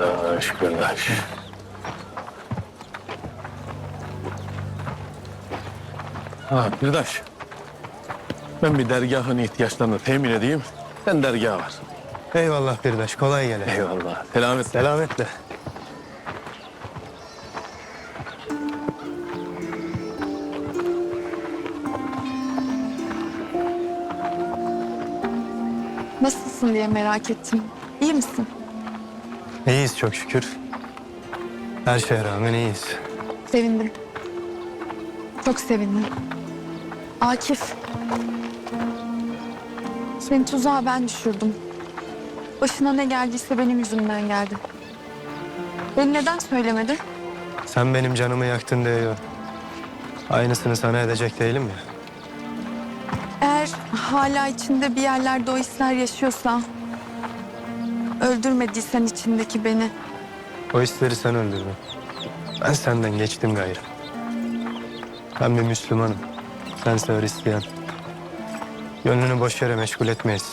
Daş kardeş. Ha Birdaş. Ben bir dergahın ihtiyaçlarını temin edeyim. Sen dergaha var. Eyvallah Birdaş, kolay gele. Eyvallah. Selamet. Selametle. Nasılsın diye merak ettim. İyi misin? İyiyiz çok şükür. Her şeye rağmen iyiyiz. Sevindim. Çok sevindim. Akif. Seni tuzağa ben düşürdüm. Başına ne geldiyse benim yüzümden geldi. Beni neden söylemedi? Sen benim canımı yaktın diye yok. Aynısını sana edecek değilim ya. Eğer hala içinde bir yerlerde o hisler yaşıyorsa... ...öldürmediysen içindeki beni... O hisleri sen öldürdün. Ben senden geçtim gayrı. Ben bir Müslümanım. Sense Hristiyan. Gönlünü boş yere meşgul etmeyiz.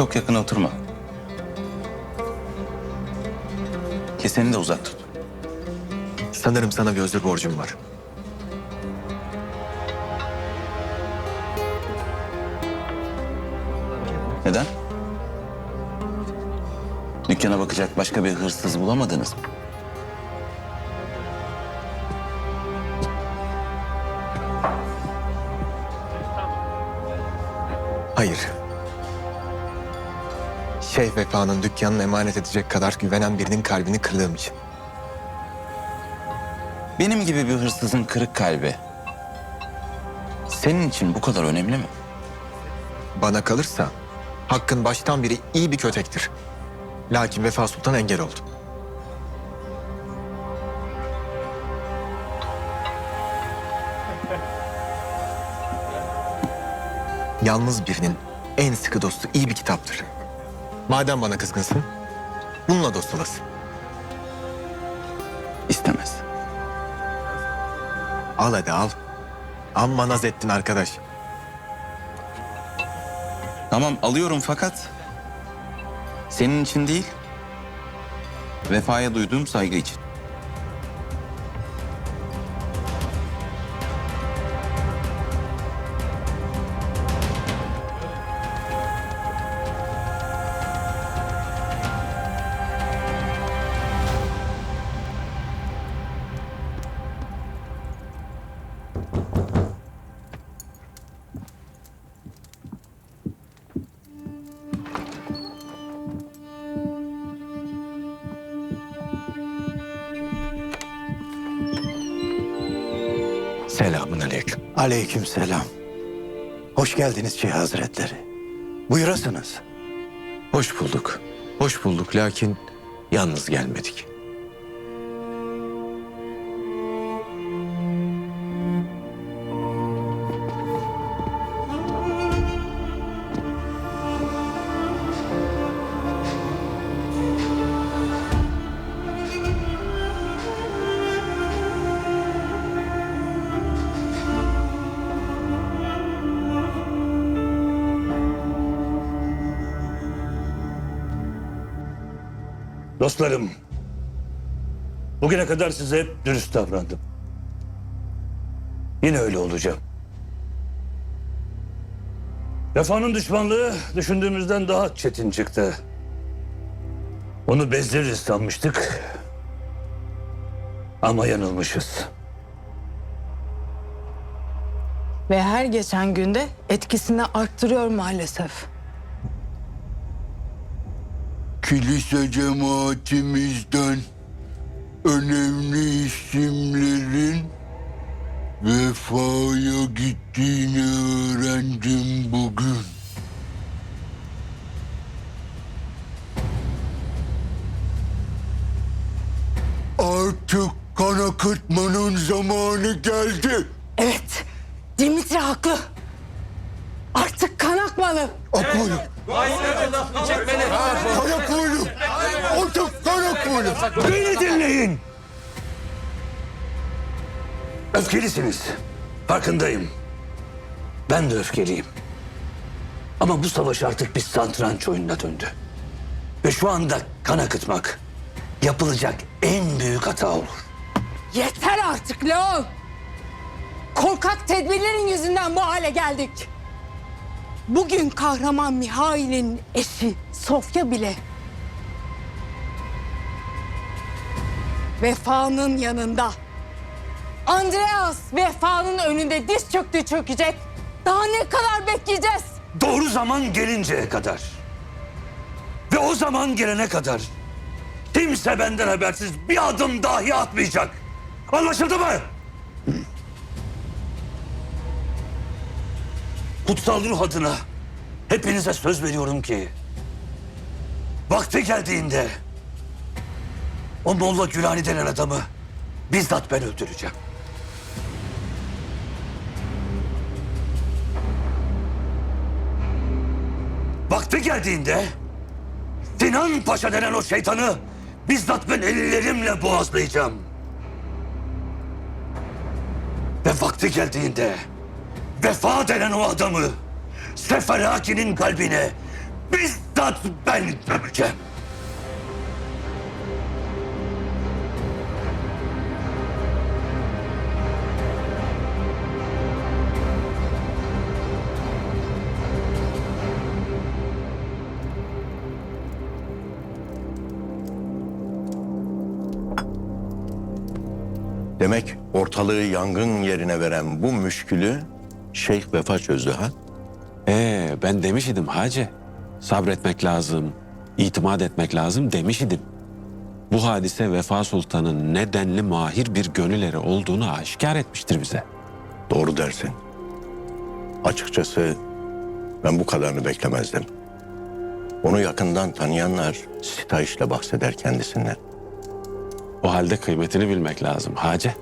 Çok yakın oturma. Keseni de uzak tut. Sanırım sana bir özür borcum var. Neden? Dükkana bakacak başka bir hırsız bulamadınız mı? Hayır. Şeyh Vefa'nın dükkanını emanet edecek kadar güvenen birinin kalbini kırdığım için. Benim gibi bir hırsızın kırık kalbi senin için bu kadar önemli mi? Bana kalırsa Hakk'ın baştan beri iyi bir kötektir. Lakin Vefa Sultan engel oldu. Yalnız birinin en sıkı dostu iyi bir kitaptır. Madem bana kızgınsın, bununla dost olasın. İstemez. Al hadi al. Amma naz ettin arkadaş. Tamam alıyorum fakat senin için değil, vefaya duyduğum saygı için. Selamun aleyküm. Aleyküm selam. Hoş geldiniz Şeyh Hazretleri. Buyurasınız. Hoş bulduk. Hoş bulduk lakin Yalnız gelmedik. Dostlarım, bugüne kadar size hep dürüst davrandım. Yine öyle olacağım. Vefa'nın düşmanlığı düşündüğümüzden daha çetin çıktı. Onu bezdiririz sanmıştık Ama yanılmışız. Ve her geçen günde etkisini arttırıyor maalesef. Kilise cemaatimizden önemli isimlerin vefaya gittiğini öğrendim bugün. Artık kan akıtmanın zamanı geldi. Evet, Dimitri haklı. Artık kan akmalı. Akmalı. Kan Artık kan akmalı. Beni dinleyin. Öfkelisiniz. Farkındayım. Ben de öfkeliyim. Ama bu savaş artık bir satranç oyununa döndü. Ve şu anda kan akıtmak yapılacak en büyük hata olur. Yeter artık Leon. Korkak tedbirlerin yüzünden bu hale geldik. Bugün kahraman Mihail'in eşi Sofya bile vefanın yanında. Andreas vefanın önünde diz çöktü çökecek. Daha ne kadar bekleyeceğiz? Doğru zaman gelinceye kadar. Ve o zaman gelene kadar kimse benden habersiz bir adım dahi atmayacak. Anlaşıldı mı? Kutsal ruh adına hepinize söz veriyorum ki vakti geldiğinde o Molla Gülani denen adamı bizzat ben öldüreceğim. Vakti geldiğinde Sinan Paşa denen o şeytanı bizzat ben ellerimle boğazlayacağım. Ve vakti geldiğinde Vefa denen o adamı Seferaki'nin kalbine bizzat ben gömeceğim. Demek ortalığı yangın yerine veren bu müşkülü Şeyh Vefa çözdü ha? Ee, ben demiş idim hacı. Sabretmek lazım, itimat etmek lazım demiş idim. Bu hadise Vefa Sultan'ın nedenli mahir bir gönül eri olduğunu aşikar etmiştir bize. Doğru dersin. Açıkçası ben bu kadarını beklemezdim. Onu yakından tanıyanlar sitayişle bahseder kendisinden. O halde kıymetini bilmek lazım hacı.